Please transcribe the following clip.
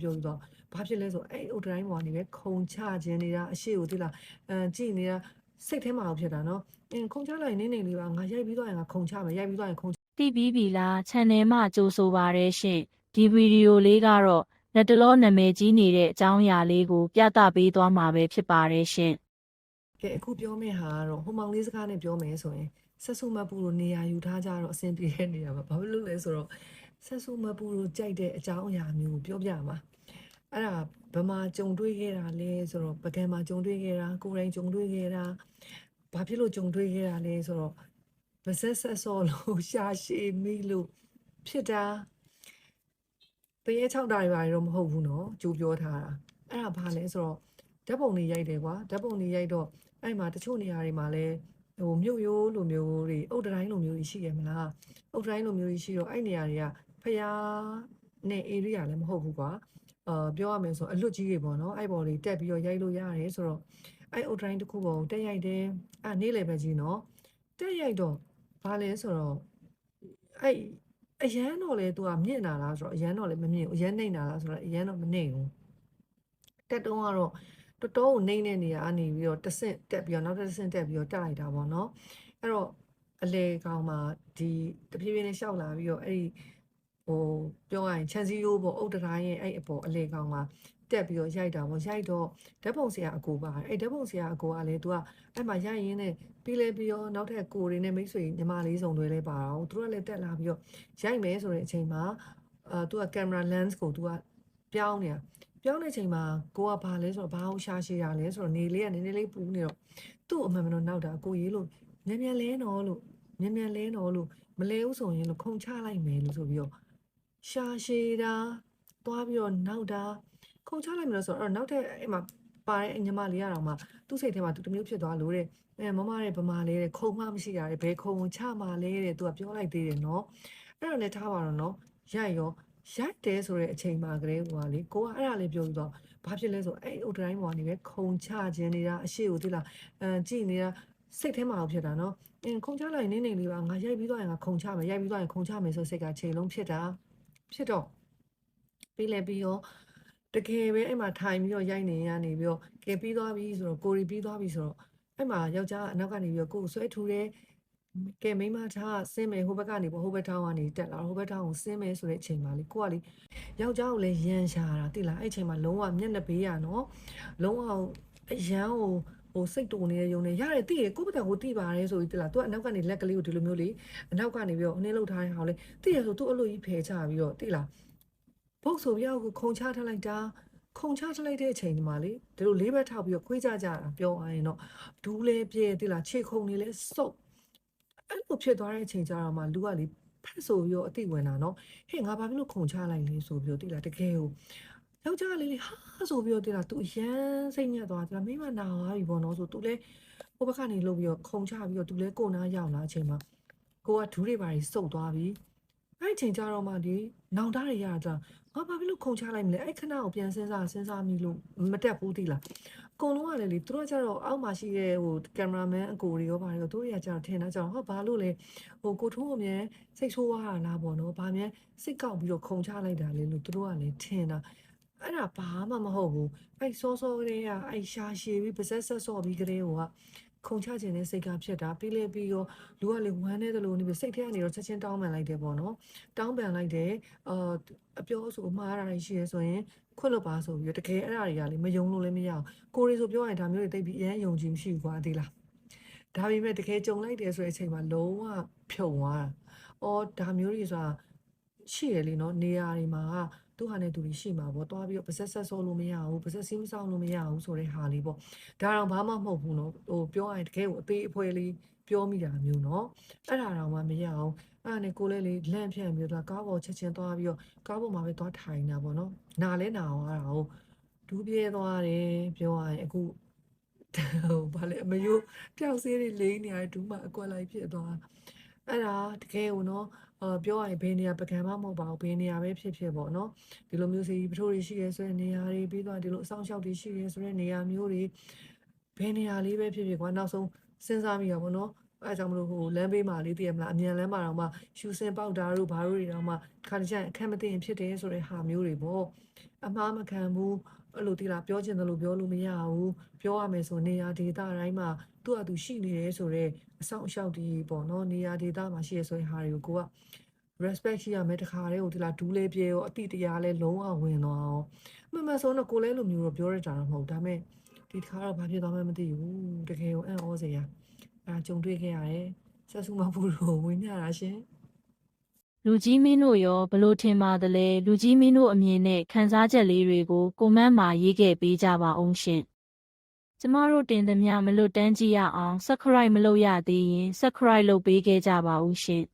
ပြောပြီးတော့ဘာဖြစ်လဲဆိုအဲ့အုတ်တိုင်းပေါ်ကနေပဲခုံချခြင်းနေတာအရှိကိုသိလားအမ်ကြည့်နေတာစိတ်ထဲမှာဖြစ်တာနော်အင်းခုံချလိုက်နေနေလေးပါငါရိုက်ပြီးတော့ရင်ငါခုံချမယ်ရိုက်ပြီးတော့ရင်ခုံတိပြီးပြီလား channel မှာကြိုဆိုပါရရှင်ဒီဗီဒီယိုလေးကတော့လက်တလောနာမည်ကြီးနေတဲ့အကြောင်းအရာလေးကိုပြသပေးသွားမှာပဲဖြစ်ပါတယ်ရှင်ကဲအခုပြောမယ့်ဟာကတော့ဟိုမောင်လေးစကားနဲ့ပြောမယ်ဆိုရင်ဆက်စုမပူလို့နေရာယူထားကြတော့အဆင်ပြေတဲ့နေရာပါဘာဖြစ်လို့လဲဆိုတော့ ဆက်စုမပူလို့ကြိုက်တဲ့အကြောင်းအရာမျိုးကိုပြောပြမှာအဲ့ဒါဘယ်မှာကြုံတွေ့ခဲ့တာလဲဆိုတော့ပကံမှာကြုံတွေ့ခဲ့တာကိုယ်တိုင်ကြုံတွေ့ခဲ့တာဘာဖြစ်လို့ကြုံတွေ့ခဲ့တာလဲဆိုတော့ဗဆက်ဆက်စောလို့ရှာရှည်မိလို့ဖြစ်တာတရေ6တားတွေပါတော့မဟုတ်ဘူးเนาะကြိုးပြောထားတာအဲ့ဒါဘာလဲဆိုတော့ဓာတ်ပုံတွေရိုက်တယ်ကွာဓာတ်ပုံတွေရိုက်တော့ အဲ့မှာတချို့နေရာတွေမှာလည်း ဟိုမြို့ရိုးလိုမျိုးတွေအုတ်တိုင်းလိုမျိုးတွေရှိရမလားအုတ်တိုင်းလိုမျိုးတွေရှိတော့အဲ့နေရာတွေကဖျားနဲ့ area လည်းမဟုတ်ဘူးကွာအာပြောရမယ်ဆိုအလွတ်ကြီးတွေပေါ့နော်အဲ့ပေါ်တွေတက်ပြီးတော့ရိုက်လို့ရတယ်ဆိုတော့အဲ့အုတ်တိုင်းတစ်ခုပေါ်တက်ရိုက်တယ်အဲ့နေ့လည်းပဲကြီးနော်တက်ရိုက်တော့ဘာလဲဆိုတော့အဲ့အရန်တော့လေ तू ကမြင့်လာလားဆိုတော့အရန်တော့လည်းမမြင့်ဘူးအရန်နှိမ့်လာလားဆိုတော့အရန်တော့မနှိမ့်ဘူးတက်တုံးကတော့ တော်တော်ကိုနှိမ့်တဲ့နေရာကနေပြီးတော့တဆင့်တက်ပြီးတော့နောက်တစ်ဆင့်တက်ပြီးတော့တက်လိုက်တာပေါ့နော်အဲ့တော့အလေကောင်မှာဒီတဖြည်းဖြည်းနဲ့ရှောက်လာပြီးတော့အဲ့ဒီဟိုပြောရရင်ခြံစည်းရိုးပေါ့အုတ်တတိုင်းရဲ့အဲ့အပေါ်အလေကောင်မှာတက်ပြီးတော့ရိုက်တာပေါ့ရိုက်တော့ဓာတ်ပုံဆရာအကိုပါအဲ့ဓာတ်ပုံဆရာအကိုကလည်းသူကအဲ့မှာရိုက်ရင်းနဲ့ပြီးလဲပြီးတော့နောက်ထပ်ကိုတွေနဲ့မိတ်ဆွေညီမလေးစုံတွေလည်းပါတော့သူတို့ကလည်းတက်လာပြီးတော့ရိုက်မယ်ဆိုတဲ့အချိန်မှာအာသူကကင်မရာ lens ကိုသူကပြောင်းနေတာ ပြောင်းတဲ့ချိန်မှာကိုကဘာလဲဆိုတော့ဘာကိုရှာရှည်တာလဲဆိုတော့နေလေးကနည်းနည်းလေးပူနေတော့သူ့အမှန်မလို့နောက်တာကိုရေးလို့မြန်မြန်လဲနော်လို့မြန်မြန်လဲနော်လို့မလဲဘူးဆိုရင်လို့ခုံချလိုက်မယ်လို့ဆိုပြီးတော့ရှာရှည်တာသွားပြီးတော့နောက်တာခုံချလိုက်မယ်လို့ဆိုတော့အဲ့တော့နောက်ထပ်အဲ့မှာပါတဲ့ညီမလေးရတော့မှသူ့စိတ်ထဲမှာသူတစ်မျိုးဖြစ်သွားလို့တဲ့အဲမမတဲ့ဗမာလေးတဲ့ခုံမှမရှိတာတဲ့ဘယ်ခုံကိုချမှလဲတဲ့သူကပြောလိုက်သေးတယ်နော်အဲ့တော့လည်းထားပါတော့နော်ရိုက်ရော ရိုက်တယ်ဆိုတဲ့အချိန်မှာကလေးကလေကိုကအဲ့ဒါလေးပြောပြီးတော့ဘာဖြစ်လဲဆိုအဲ့အုတ်တိုင်းပေါ်ကနေပဲခုံချခြင်းနေတာအရှိကိုသိလားအမ်ကြည့်နေတာစိတ်ထဲမှာဖြစ်တာနော်အင်းခုံချလိုက်နေနေလေးပါငါရိုက်ပြီးတော့ရင်ငါခုံချမယ်ရိုက်ပြီးတော့ရင်ခုံချမယ်ဆိုစိတ်ကချိန်လုံးဖြစ်တာဖြစ်တော့ပြီးလဲပြီးရောတကယ်ပဲအဲ့မှာထိုင်ပြီးတော့ရိုက်နေရနေပြီးတော့ကဲပြီးသွားပြီဆိုတော့ကိုရီပြီးသွားပြီဆိုတော့အဲ့မှာယောက်ျားအနောက်ကနေပြီးတော့ကိုကိုဆွဲထူတယ် ကဲမိန်းမထားဆင်းမယ်ဟိုဘက်ကနေပေါ့ဟိုဘက်ထောင်းကနေတက်လာဟိုဘက်ထောင်းကိုဆင်းမယ်ဆိုတဲ့အချိန်မှာလေကိုကလေယောက်ျားကိုလည်းရန်ရှာတာတိလားအဲ့အချိန်မှာလုံးဝမျက်နှာပေးရနော်လုံးဝအရန်ကိုဟိုစိတ်တူနေတဲ့ယုံနေရတယ်တိရကိုယ့်ဘက်ကကိုတိပါတယ်ဆိုပြီးတိလားသူကအနောက်ကနေလက်ကလေးကိုဒီလိုမျိုးလေအနောက်ကနေပြီးတော့အနှင်းလောက်ထားတဲ့ဟာကိုလေတိရဆိုသူအလိုကြီးဖယ်ချပြီးတော့တိလားဘုတ်ဆိုပြောက်ကိုခုံချထားလိုက်တာခုံချထားလိုက်တဲ့အချိန်ဒီမှာလေဒီလိုလေးဘက်ထောက်ပြီးတော့ခွေးကြကြတာပြောရရင်တော့ဒူးလဲပြဲတိလားခြေခုံနေလဲစုပ် အဲ့လိုဖြစ်သွားတဲ့အချိန်ကျတော့မှလူကလေဖက်ဆိုရောအတိဝင်တာနော်ဟဲ့ငါဘာဖြစ်လို့ခုံချလိုက်လဲဆိုပြီးတော့တိလာတကယ်ကိုယောက်ျားလေးလေးဟာဆိုပြီးတော့တိလာသူအရန်စိတ်ညက်သွားတိလာမိမနာသွားပြီပေါ့နော်ဆိုသူလဲဟိုဘက်ကနေလှုပ်ပြီးတော့ခုံချပြီးတော့သူလဲကိုနာရောက်လာအချိန်မှာကိုကဒူးတွေပါကြီးစုပ်သွားပြီး အဲ့ဒီအချိန်ကျတော့မှဒီနောင်တတွေရတာငါဘာဖြစ်လို့ခုံချလိုက်မလဲအဲ့ခဏကိုပြန်စဉ်းစားစဉ်းစားမိလို့မတက်ဘူးတိလာအကုန်လုံးကလည်းလေသူတို့ကကြတော့အောက်မှာရှိတဲ့ဟိုကင်မရာမန်အကိုတွေရောပါရောသူတို့တွေကကြတော့ထင်တာကြတော့ဟာဘာလို့လဲဟိုကိုထုံးအမြန်စိတ်ဆိုးသွားတာလားပေါ့နော်ဗာမြန်စိတ်ကောက်ပြီးတော့ခုံချလိုက်တာလေလို့သူတို့ကလည်းထင်တာအဲ့ဒါဘာမှမဟုတ်ဘူးအဲ့စောစောကလေးကအဲ့ရှာရှည်ပြီးပါဇက်ဆက်စော်ပြီးကလေးက ခုံချခြင်းနဲ့စိတ်ကဖြစ်တာပြီးလေပြီးရောလူကလေဝမ်းနေတယ်လို့နေပြီးစိတ်ထဲကနေတော့ချက်ချင်းတောင်းပန်လိုက်တယ်ပေါ့နော်တောင်းပန်လိုက်တယ်အာအပြောဆိုအမှားရတာတွေရှိရဲဆိုရင်ခွတ်လို့ပါဆိုပြီးတော့တကယ်အဲ့ဒါတွေကလေမယုံလို့လည်းမရအောင်ကိုရီဆိုပြောရင်ဒါမျိုးတွေတိတ်ပြီးအရင်ယုံကြည်မရှိဘူးကွာဒီလားဒါပေမဲ့တကယ်ကြုံလိုက်တယ်ဆိုတဲ့အချိန်မှာလုံးဝဖြုံသွားတာ။အော်ဒါမျိုးတွေဆိုတာရှိရလေနော်နေရာတွေမှာက သူ့ဟာနဲ့သူတွေရှိမှာပေါ့တွားပြီးတော့ပါဆက်ဆက်ဆောလို့မရဘူးပါဆက်စီးမဆောင်လို့မရဘူးဆိုတဲ့ဟာလေးပေါ့ဒါတော့ဘာမှမဟုတ်ဘူးနော်ဟိုပြောရရင်တကယ်ကိုအသေးအဖွဲလေးပြောမိတာမျိုးနော်အဲ့ဒါတော့မှမရအောင်အဲ့ဒါနဲ့ကိုလေးလေးလန့်ဖြန့်ပြီးတော့ကားပေါ်ချက်ချင်းသွားပြီးတော့ကားပေါ်မှာပဲသွားထိုင်တာပေါ့နော်နာလဲနာအောင်အဲ့ဒါကိုဒူးပြဲသွားတယ်ပြောရရင်အခုဟိုဘာလဲအမယိုးပျောက်ဆေးတွေလိမ့်နေရတယ်ဒူးမအကွက်လိုက်ဖြစ်သွား အဲ့ဒါတကယ်ကိုနော်အော်ပြောရရင်ဘယ်နေရာပကံမှမဟုတ်ပါဘူးဘယ်နေရာပဲဖြစ်ဖြစ်ပေါ့နော်ဒီလိုမျိုးစီပထိုးတွေရှိရဲဆိုတဲ့နေရာတွေပြီးတော့ဒီလိုအဆောင်ရှောက်တွေရှိရဲဆိုတဲ့နေရာမျိုးတွေဘယ်နေရာလေးပဲဖြစ်ဖြစ်ကွာနောက်ဆုံးစဉ်းစားမိရပါဘောနော် အဲဒါကြောင့်မလို့ဟိုလမ်းဘေးမှာလေးသိရမလားအမြန်လမ်းမှာတော့မှရှူစင်ပေါက်တာတို့ဘာတို့တွေတော့မှခါတကြအခက်မသိရင်ဖြစ်တယ်ဆိုတဲ့ဟာမျိုးတွေပေါ့အမှားမခံဘူးအဲ့လိုတိလားပြောချင်တယ်လို့ပြောလို့မရဘူးပြောရမယ်ဆိုနေရာဒေသတိုင်းမှာသူ့အတူရှိနေတယ်ဆိုတော့အဆောင်အရှောက်ဒီပေါ့နော်နေရာဒေသမှာရှိရဆိုရင်ဟာတွေကိုကိုက respect ရှိရမယ်တခါတည်းကိုဒီလားဒူးလေးပြေရောအတိတရားလဲလုံးဝဝင်သွားအောင်မှန်မှန်ဆိုတော့ကိုလဲလိုမျိုးတော့ပြောရတာတော့မဟုတ်ဒါပေမဲ့ဒီတစ်ခါတော့ဘာဖြစ်သွားမှန်းမသိဘူးတကယ်ကိုအံ့ဩစရာ အဲကြုံတွေ့ခဲ့ရတယ်ဆက်စုမဖို့လို့ဝင်ရတာရှင်လူကြီးမင်းတို့ရောဘလို့ထင်ပါသလဲလူကြီးမင်းတို့အမြင်နဲ့ခန်းစားချက်လေးတွေကိုကွန်မန့်မှာရေးခဲ့ပေးကြပါအောင်ရှင်ကျမတို့တင်သမျှမလွတ်တမ်းကြည့်ရအောင် subscribe မလုပ်ရသေးရင် subscribe လုပ်ပေးခဲ့ကြပါဦးရှင်